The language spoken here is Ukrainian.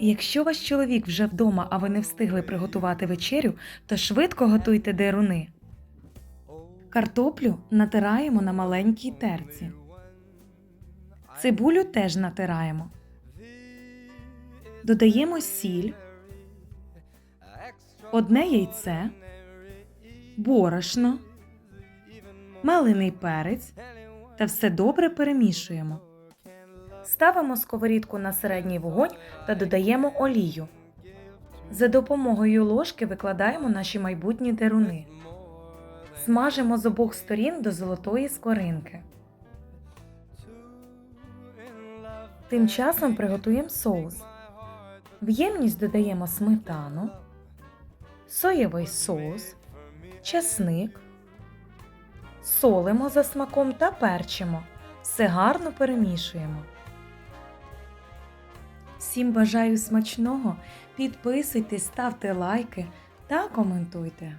Якщо ваш чоловік вже вдома, а ви не встигли приготувати вечерю, то швидко готуйте деруни. Картоплю натираємо на маленькій терці. Цибулю теж натираємо. Додаємо сіль, одне яйце, борошно, мелений перець та все добре перемішуємо. Ставимо сковорідку на середній вогонь та додаємо олію. За допомогою ложки викладаємо наші майбутні деруни. Смажимо з обох сторін до золотої скоринки. Тим часом приготуємо соус. В ємність додаємо сметану, соєвий соус, чесник, солимо за смаком та перчимо. Все гарно перемішуємо. Всім бажаю смачного, підписуйтесь, ставте лайки та коментуйте.